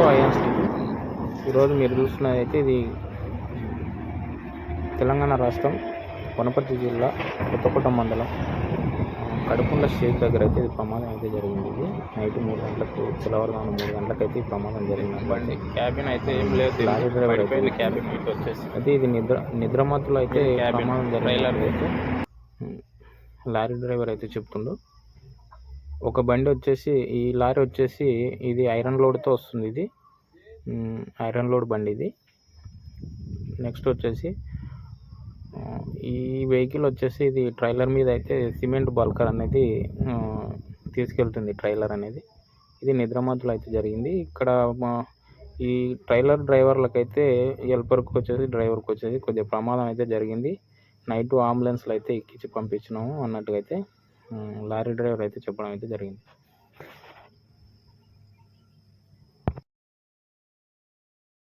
To ఐఎన్స్ ఈరోజు మీరు చూస్తున్నది అయితే ఇది తెలంగాణ రాష్ట్రం వనపర్తి జిల్లా కొత్తకోట మండలం. కడుపుండ స్టేజ్ దగ్గర అయితే ఇది ప్రమాదం అయితే జరిగింది. ఇది నైట్ మూడు గంటలకు తెల్లవారుజామున మూడు గంటలకు అయితే ఈ ప్రమాదం జరిగింది. బండి క్యాబిన్ అయితే ఏం లేదు. లారీ డ్రైవర్ అయితే క్యాబిన్ వచ్చేసి అయితే ఇది నిద్ర నిద్రమత్తులో అయితే ప్రమాదం జరిగింది. అయితే లారీ డ్రైవర్ అయితే చెప్తుండు. ఒక బండి వచ్చేసి ఈ లారీ వచ్చేసి ఇది ఐరన్ లోడ్తో వస్తుంది ఇది. ఐరన్ లోడ్ బండి ఇది. నెక్స్ట్ వచ్చేసి ఈ వెహికల్ వచ్చేసి ఇది ట్రైలర్ మీద అయితే సిమెంట్ బల్కర్ అనేది తీసుకెళ్తుంది ట్రైలర్ అనేది. ఇది నిద్రమత్తులో అయితే జరిగింది. ఇక్కడ మా ఈ ట్రైలర్ డ్రైవర్లకైతే హెల్పర్కి వచ్చేసి డ్రైవర్కి వచ్చేసి కొద్దిగా ప్రమాదం అయితే జరిగింది. నైట్ అంబులెన్స్లు అయితే ఎక్కించి పంపించినాము అన్నట్టుగా అయితే లారీ డ్రైవర్ అయితే చెప్పడం అయితే జరిగింది.